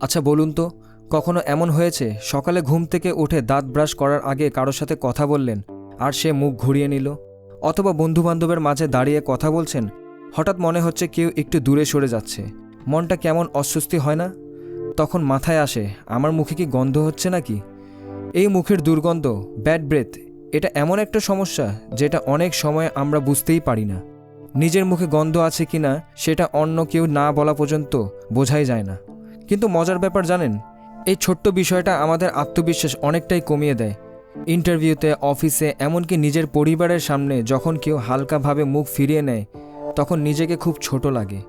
আচ্ছা বলুন তো, কখনো এমন হয়েছে? সকালে ঘুম থেকে উঠে দাঁত ব্রাশ করার আগে কারোর সাথে কথা বললেন, আর সে মুখ ঘুরিয়ে নিল। অথবা বন্ধুবান্ধবের মাঝে দাঁড়িয়ে কথা বলছেন, হঠাৎ মনে হচ্ছে কেউ একটু দূরে সরে যাচ্ছে। মনটা কেমন অস্বস্তি হয় না? তখন মাথায় আসে, আমার মুখে কি গন্ধ হচ্ছে নাকি? এই মুখের দুর্গন্ধ, ব্যাড ব্রেথ, এটা এমন একটা সমস্যা যেটা অনেক সময় আমরা বুঝতেই পারি না। নিজের মুখে গন্ধ আছে কি না সেটা অন্য কেউ না বলা পর্যন্ত বোঝাই যায় না। কিন্তু মজার ব্যাপার জানেন, এই ছোট্ট বিষয়টা আমাদের আত্মবিশ্বাস অনেকটাই কমিয়ে দেয়। ইন্টারভিউতে, অফিসে, এমনকি নিজের পরিবারের সামনে যখন কেউ হালকাভাবে মুখ ফিরিয়ে নেয়, তখন নিজেকে খুব ছোট লাগে।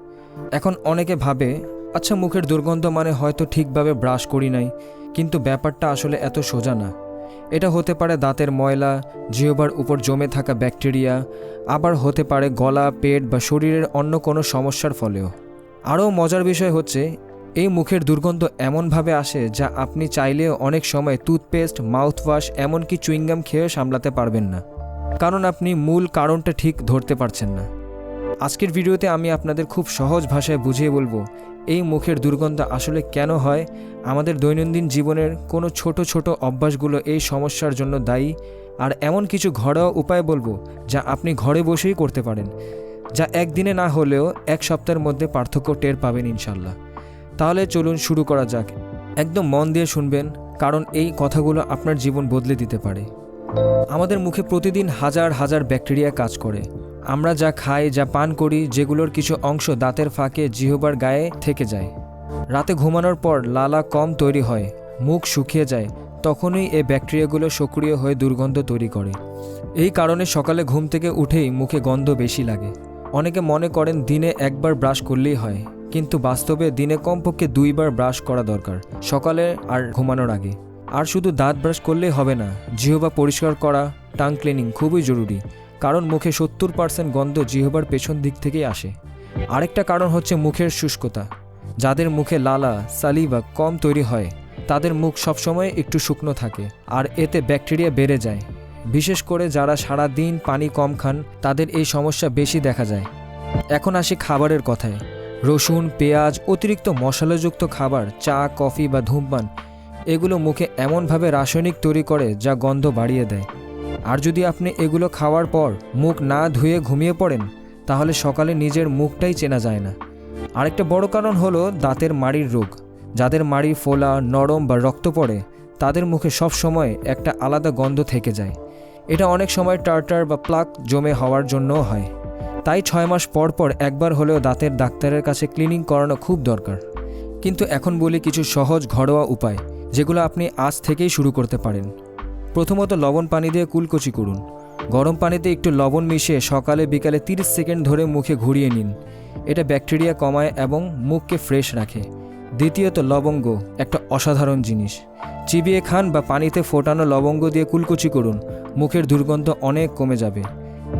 এখন অনেকে ভাবে আচ্ছা মুখের দুর্গন্ধ মানে হয়তো ঠিকভাবে ব্রাশ করি নাই, কিন্তু ব্যাপারটা আসলে এত সোজা না। এটা হতে পারে দাঁতের ময়লা, জিহবার উপর জমে থাকা ব্যাকটেরিয়া, আবার হতে পারে গলা, পেট বা শরীরের অন্য কোনো সমস্যার ফলেও। আরও মজার বিষয় হচ্ছে এই মুখের দুর্গন্ধ এমনভাবে আসে যা আপনি চাইলেও অনেক সময় টুথপেস্ট মাউথওয়াশ এমনকি চুইংগাম খেয়েও সামলাতে পারবেন না। কারণ আপনি মূল কারণটা ঠিক ধরতে পারছেন না। আজকের ভিডিওতে আমি আপনাদের খুব সহজ ভাষায় বুঝিয়ে বলব, এই মুখের দুর্গন্ধ আসলে কেন হয়? আমাদের দৈনন্দিন জীবনের কোনো ছোট ছোট অভ্যাসগুলো এই সমস্যার জন্য দায়ী? আর এমন কিছু ঘরোয়া উপায় বলব যা আপনি ঘরে বসেই করতে পারেন, যা একদিনে না হলেও এক সপ্তাহের মধ্যে পার্থক্য টের পাবেন ইনশাল্লাহ তাহলে চলুন শুরু করা যাক। একদম মন দিয়ে শুনবেন, কারণ এই কথাগুলো আপনার জীবন বদলে দিতে পারে। আমাদের মুখে প্রতিদিন হাজার হাজার ব্যাকটেরিয়া কাজ করে। আমরা যা খাই, যা পান করি, যেগুলোর কিছু অংশ দাঁতের ফাঁকে জিহবার গায়ে থেকে যায়। রাতে ঘুমানোর পর লালা কম তৈরি হয়, মুখ শুকিয়ে যায়, তখনই এই ব্যাকটেরিয়াগুলো সক্রিয় হয়ে দুর্গন্ধ তৈরি করে। এই কারণে সকালে ঘুম থেকে উঠেই মুখে গন্ধ বেশি লাগে। অনেকে মনে করেন দিনে একবার ব্রাশ করলেই হয়। কিন্তু বাস্তবে দিনে কমপক্ষে দুইবার ব্রাশ করা দরকার, সকালে আর ঘুমানোর আগে। আর শুধু দাঁত ব্রাশ করলেই হবে না, জিহবা পরিষ্কার করা, টাং ক্লিনিং খুবই জরুরি, কারণ মুখে সত্তর পার্সেন্ট গন্ধ জিহবার পেছন দিক থেকেই আসে। আরেকটা কারণ হচ্ছে মুখের শুষ্কতা। যাদের মুখে লালা সালিবা কম তৈরি হয়, তাদের মুখ সবসময় একটু শুকনো থাকে, আর এতে ব্যাকটেরিয়া বেড়ে যায়। বিশেষ করে যারা সারা দিন পানি কম খান, তাদের এই সমস্যা বেশি দেখা যায়। এখন আসি খাবারের কথায়। রসুন, পেঁয়াজ, অতিরিক্ত মশলাযুক্ত খাবার, চা, কফি বা ধূমপান, এগুলো মুখে এমনভাবে রাসায়নিক তৈরি করে যা গন্ধ বাড়িয়ে দেয়। আর যদি আপনি এগুলো খাওয়ার পর মুখ না ধুয়ে ঘুমিয়ে পড়েন, তাহলে সকালে নিজের মুখটাই চেনা যায় না। আরেকটা বড় কারণ হলো দাঁতের মাড়ির রোগ। যাদের মাড়ি ফোলা, নরম বা রক্ত পড়ে, তাদের মুখে সব সময় একটা আলাদা গন্ধ থেকে যায়। এটা অনেক সময় টার্টার বা প্লাক জমে হওয়ার জন্যও হয়। তাই ছয় মাস পর পর একবার হলেও দাঁতের ডাক্তারের কাছে ক্লিনিং করানো খুব দরকার। কিন্তু এখন বলি কিছু সহজ, ঘরোয়া উপায়, যেগুলো আপনি আজ থেকেই শুরু করতে পারেন। প্রথমত লবণ পানি দিয়ে কুলকুচি করুন। গরম পানিতে একটু লবণ মিশিয়ে সকালে বিকালে 30 সেকেন্ড ধরে মুখে ঘুরিয়ে নিন। এটা ব্যাকটেরিয়া কমায় এবং মুখকে ফ্রেশ রাখে। দ্বিতীয়ত লবঙ্গ, একটা অসাধারণ জিনিস। চিবিয়ে খান বা পানিতে ফোটানো লবঙ্গ দিয়ে কুলকুচি করুন। মুখের দুর্গন্ধ অনেক কমে যাবে।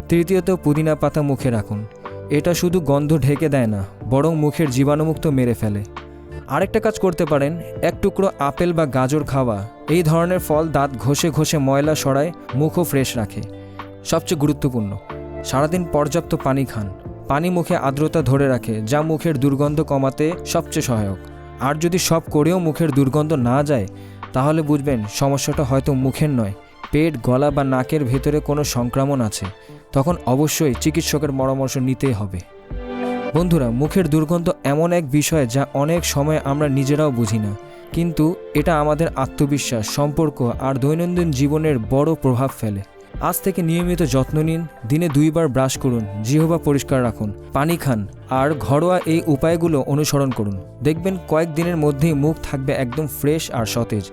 তৃতীয়ত পুদিনা পাতা মুখে রাখুন। এটা শুধু গন্ধ ঢেকে দেয় না, বরং মুখের জীবাণুমুক্ত মেরে ফেলে। আরেকটা কাজ করতে পারেন, এক টুকরো আপেল বা গাজর খাওয়া। এই ধরনের ফল দাঁত ঘষে ঘষে ময়লা সরায় মুখও ফ্রেশ রাখে। সবচেয়ে গুরুত্বপূর্ণ, সারাদিন পর্যাপ্ত পানি খান। পানি মুখে আর্দ্রতা ধরে রাখে, যা মুখের দুর্গন্ধ কমাতে সবচেয়ে সহায়ক। আর যদি সব করেও মুখের দুর্গন্ধ না যায়, তাহলে বুঝবেন সমস্যাটা হয়তো মুখের নয়। পেট, গলা বা নাকের ভেতরে কোনো সংক্রমণ আছে, তখন অবশ্যই চিকিৎসকের পরামর্শ নিতেই হবে। বন্ধুরা, মুখের দুর্গন্ধ এমন এক বিষয় যা অনেক সময় আমরা নিজেরাও বুঝি না। কিন্তু এটা আমাদের আত্মবিশ্বাস, সম্পর্ক আর দৈনন্দিন জীবনের বড় প্রভাব ফেলে। আজ থেকে নিয়মিত যত্ন নিন, দিনে দুইবার ব্রাশ করুন, জিহবা পরিষ্কার রাখুন, পানি খান আর ঘরোয়া এই উপায়গুলো অনুসরণ করুন। দেখবেন কয়েক দিনের মধ্যেই মুখ থাকবে একদম ফ্রেশ আর সতেজ।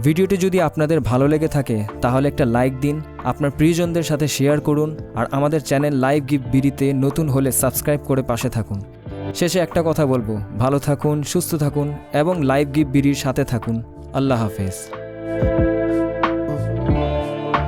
ভিডিওটি যদি আপনাদের ভালো লেগে থাকে, তাহলে একটা লাইক দিন, আপনার প্রিয়জনদের সাথে শেয়ার করুন, আর আমাদের চ্যানেল লাইভ গিফট বিডিতে নতুন হলে সাবস্ক্রাইব করে পাশে থাকুন। শেষে একটা কথা বলব, ভালো থাকুন, সুস্থ থাকুন, এবং লাইভ গিফট বিডির সাথে থাকুন। আল্লাহ হাফেজ।